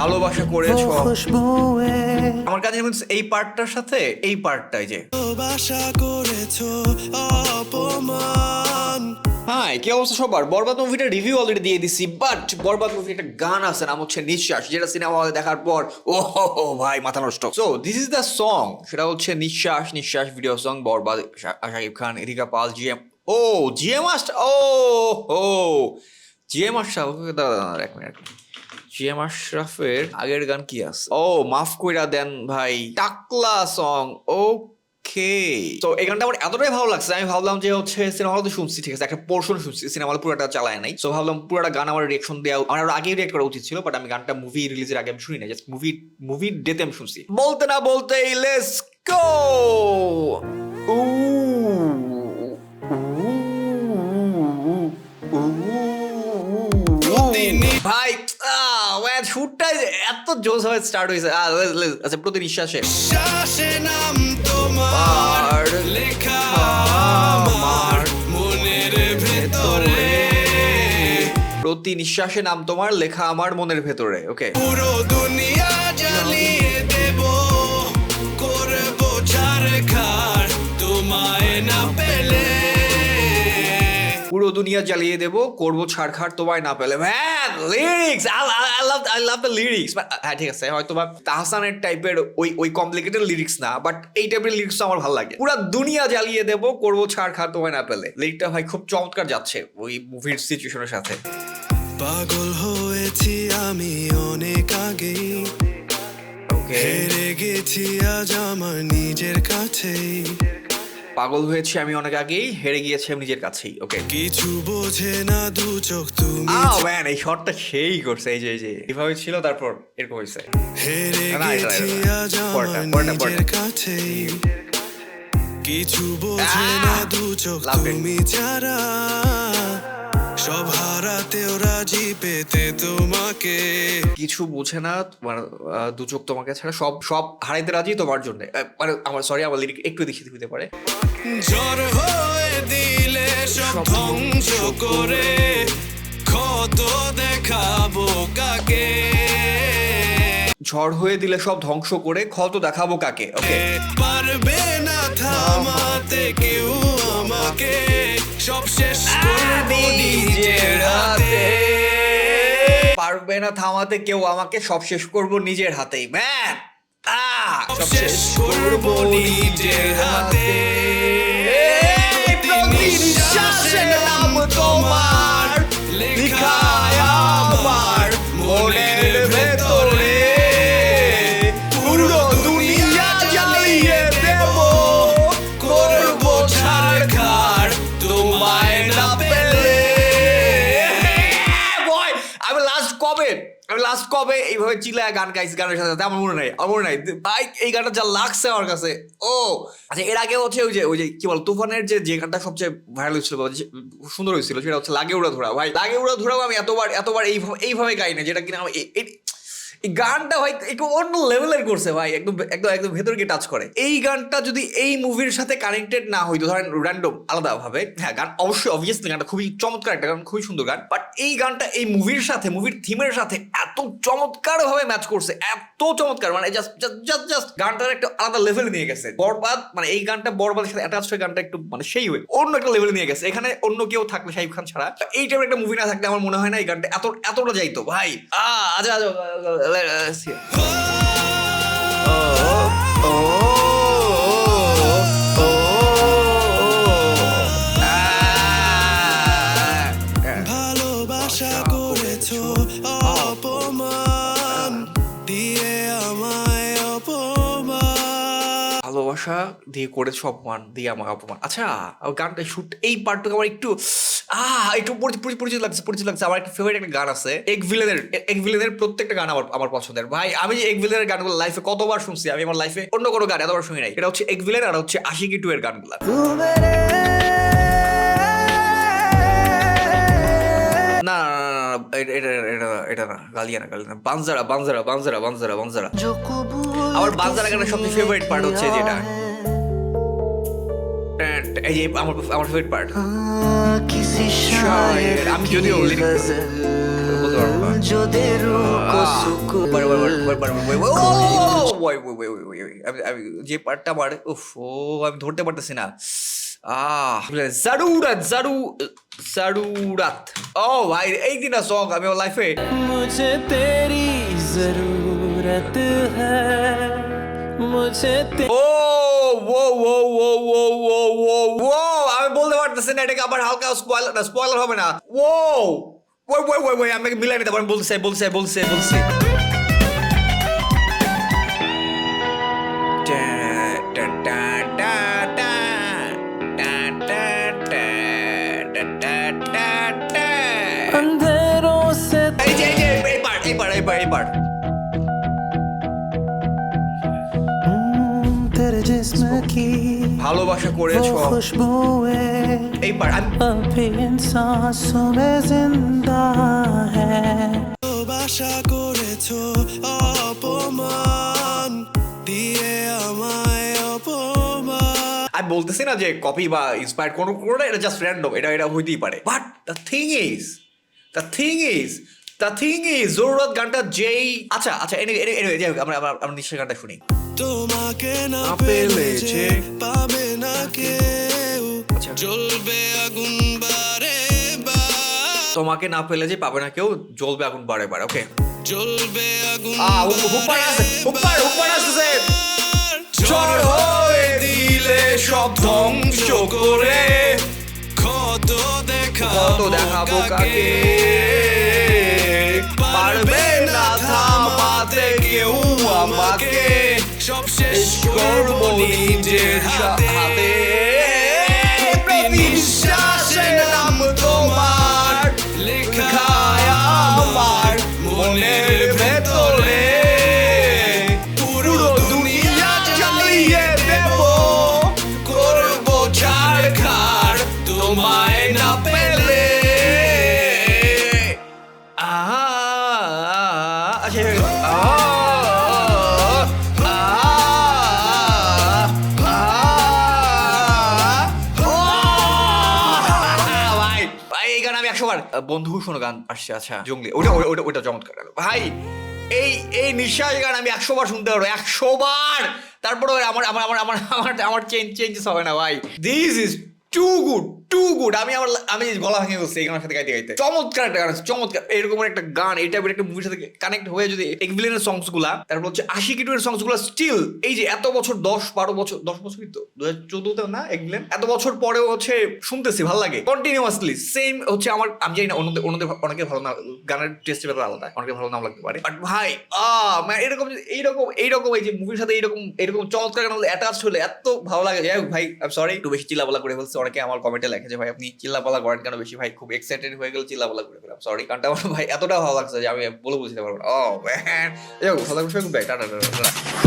ভালোবাসা করেছ। আমার কাছে এই পার্টটার সাথে এই পার্টটাই যে। ভালোবাসা অপমান। হাই কি অবস্থা সবার? বরবাদ মুভিটা রিভিউ অলরেডি দিয়ে দিছি বাট বরবাদ মুভি একটা গান আছে নাম হচ্ছে নিঃশ্বাস যেটা সিনেমা হলে দেখার পর ও ভাই মাথা নষ্ট। So this is the song সেটা হচ্ছে Nishwash Nishwash video song Borbaad Shakib Khan Erika Pal G M ও জিএম মাস্টার ও ও জিএম আশরাফ দাঁড়া দাঁড়া, এক মিনিট জিএম আশরাফের আগের গান কি আছে? ও মাফ কইরা দেন ভাই টাকলা সং ওকে। তো এই গানটা আমার এতটাই ভালো লাগছে আমি ভাবলাম যে হচ্ছে সিনেমা তো শুনছি ঠিক আছে একটা পোর্শন শুনছি সিনেমা পুরোটা চালায় নাই। তো ভাবলাম পুরোটা গান আমার রিয়েকশন দেওয়া আমার আগেই রিয়েক্ট করা উচিত ছিল বাট আমি গানটা মুভি রিলিজের আগে আমি শুনি না জাস্ট মুভি মুভি ডেতে আমি শুনছি। বলতে না বলতেই লেটস গো ভাই শুটটা এত জোস হয়ে স্টার্ট হয়েছে। আচ্ছা প্রতি নিঃশ্বাসে। নাম তোমার লেখা আমার আমার মনের ভেতরে। প্রতি নিঃশ্বাসে নাম তোমার লেখা আমার মনের ভেতরে ওকে পুরো দুনিয়া দুনিয়া জ্বালিয়ে দেব করব ছাড়খাড় তোমায় না পেলে। Man lyrics I love I love the lyrics হ্যাঁ ঠিক আছে হয়তো বা তাহসানের টাইপের ওই ওই কমপ্লিকেটেড লিরিক্স না বাট এই টাইপের লিরিক্স আমার ভালো লাগে। পুরো দুনিয়া জ্বালিয়ে দেব করব ছাড়খাড় তোমায় না পেলে। লিরিকটা ভাই খুব চমৎকার যাচ্ছে ওই মুভির সিচুয়েশনের সাথে। পাগল হয়েছি আমি অনেক আগেই। হেরে গেছি আজ আমার নিজের কাছেই। পাগল হয়েছি আমি অনেক আগেই হেরে গিয়েছি আমি নিজের কাছেই ওকে কিছু বোঝে না দু চোখ তুমি আও ম্যান এই শটটা সেই করছে এই যে এই যে এভাবে ছিল তারপর এরকম হয়েছে। হেরে গেছি আজ আমার নিজের কাছেই কিছু। বোঝে না দু চোখ. তুমি ছাড়া। সব হারাতেও রাজি পেতে তোমাকে। কিছু বোঝে না তোমার আহ, দু চোখ তোমাকে ছাড়া সব সব হারাইতে রাজি তোমার জন্য। মানে আমার সরি আমার লিরিক একটু দেখি হতে পারে। ঝড় হয়ে দিলে সব ধ্বংস করে ক্ষত দেখাবো কাকে? ঝড় হয়ে দিলে সব ধ্বংস করে ক্ষত দেখাবো কাকে? ওকে পারবে না থামাতে কেউ থামাতে কেউ আমাকে সব শেষ করব নিজের হাতেই ম্যান সব শেষ করব নিজের হাতে। লাস্ট কবে এইভাবে গান গাইছি গানের সাথে সাথে? আমার মনে নাই, আমার মনে নাই। ভাই, এই গানটা যা লাগছে আমার কাছে। ও আচ্ছা এর আগে হচ্ছে ওই যে ওই যে, কি বল, তুফানের যে যে গানটা সবচেয়ে ভাইরাল হয়েছিল সুন্দর হয়েছিল, সেটা হচ্ছে লাগে উড়া ধরা। ভাই, লাগে উড়া ধরাও আমি এতবার এতবার এইভাবে এইভাবে গাই না যেটা কিনা আমি এই- গানটা ভাই একটু অন্য লেভেলের করছে ভাই, একদম একদম একদম ভেতর গিয়ে টাচ করে। এই গানটা যদি এই মুভির সাথে কানেক্টেড না হইতো, ধরেন র্যান্ডম আলাদা ভাবে হ্যাঁ গান অবশ্যই অবভিয়াসলি গানটা খুবই চমৎকার একটা গান, খুবই সুন্দর গান বাট এই গানটা এই মুভির সাথে মুভির থিমের সাথে এত চমৎকার ভাবে ম্যাচ করছে, এত চমৎকার মানে জাস্ট জাস্ট জাস্ট গানটার একটা আলাদা লেভেলে নিয়ে গেছে, বরবাদ মানে এই গানটা বরবাদের সাথে অ্যাটাচ হয়ে গানটা একটু মানে সেই হয়ে, অন্য একটা লেভেলে নিয়ে গেছে, এখানে অন্য কেউ থাকলে, শাহিব খান ছাড়া, এই টাইপের একটা মুভি না থাকলে আমার মনে হয় না এই গানটা এত, এতটা যাইতো, ভাই আহ আচ্ছা আচ্ছা ভালোবাসা করেছ অপমান দিয়ে আমায় ভালোবাসা দিয়ে করেছ অপমান দিয়ে আমার অপমান। আচ্ছা গানটা শুট এই পার্টটুকু আমার একটু আহ একটু পরি- পরি- পরিচিত লাগছে পরিচিত লাগছে। আমার একটা ফেভারিট একটা গান আছে এক ভিলেনের এক ভিলেনের প্রত্যেকটা গান আমার আমার পছন্দের। ভাই আমি এক ভিলেনের গানগুলো লাইফে কতবার শুনছি আমি আমার লাইফে অন্য কোনো গান এতবার শুনি নাই। এটা হচ্ছে এক ভিলেন আর হচ্ছে আশিকি টু এর গানগুলো। না না এটা এটা এটা না গালিয়া না গালিয়া না বানজারা বানজারা বানজারা বানজারা বানজারা। আমার বানজারা গানের সবচেয়ে ফেভারিট পার্ট হচ্ছে যেটা। এই যে আমার আমার ফেভারিট পার্ট আমি যদিও যে পার্টটা আমার ও আমি ধরতে পারতেছি না। আহ জারুরা জারু জরুরত ও ভাই এই দিন সং আমি লাইফে মুঝে তেরি জরুরত মুঝে ও ও ও ও ও ও ও ও আমি বলতে পারতেছি না এটাকে আবার হালকা স্পয়লার স্পয়লার হবে না। ও আমাকে মিলাই নিতে পারেন বলছে বলছে বলছে বলছে। ভালোবাসা করেছ। এইবার ভালোবাসা করেছ অপমান দিয়ে আমায় অপমান। আমি বলতেছি না যে কপি বা ইন্সপায়ার কোনো কোনো এটা জাস্ট র্যান্ডম এটা এটা হইতেই পারে। But the thing is the thing is the thing is জরুরত গানটা যেই আচ্ছা আচ্ছা এনে এনে আমরা আমরা নিশ্চয়ই গানটা শুনি। তোমাকে না পেলে যে পাবে না কেউ। জ্বলবে আগুন বারে বার। তোমাকে না পেলে যে পাবে না কেউ জ্বলবে আগুন বারে বারে ওকে জ্বলবে আগুন আ আছে ঝড় হয়ে দিলে সব ধ্বংস করে। কত দেখাবো দেখাবো কাকে? পারবে না থামাতে কেউ আমাকে। সবশেষ করবো নিজের হাতে বন্ধু শোনো গান আসছে আচ্ছা জঙ্গলি। ওটা ওটা- ওটা চমৎকার গেল ভাই, এই এই নিঃশ্বাস গান আমি একশো বার শুনতে পারব, একশো বার! তারপরে আমার আমার আমার আমার আমার চেঞ্জ চেঞ্জেস হবে না, ভাই। This is too good too good আমি আমার আমি গলা ভেঙে সাথে গাইতে গাইতে। চমৎকার একটা গান চমৎকার। এরকম একটা গান এই টাইপের একটা মুভির সাথে কানেক্ট হয়ে যদি সংসগুলা তারপর হচ্ছে আশি সংসগুলা স্টিল এই যে এত বছর দশ বারো বছর দশ বছরই তো দু হাজার চোদ্দতে না এত বছর পরেও হচ্ছে শুনতেছি ভালো লাগে। কন্টিনিউয়াসলি সেম হচ্ছে আমার আমি জানি না অন্যদের অন্যদের অনেকে ভালো না গানের টেস্টের ব্যাপারে আলাদা অনেকে ভালো নাও লাগতে পারে। বাট ভাই man, এরকম এইরকম এইরকম এই যে মুভির সাথে এইরকম এরকম চমৎকার গান অ্যাটাচ হলে এত ভালো লাগে। যাই হোক ভাই সরি একটু বেশি চিল্লাপালা করে অনেকে আমার কমেন্টে লেখে যে, ভাই, আপনি চিল্লাপালা করেন কেন বেশি? ভাই, খুব এক্সাইটেড হয়ে গেল চিল্লাপালা করে ফেলাম সরি কারণটা আমার ভাই এতটা ভালো লাগছে যে, আমি বলে বুঝতে পারব না। ও ম্যান টাটা টাটা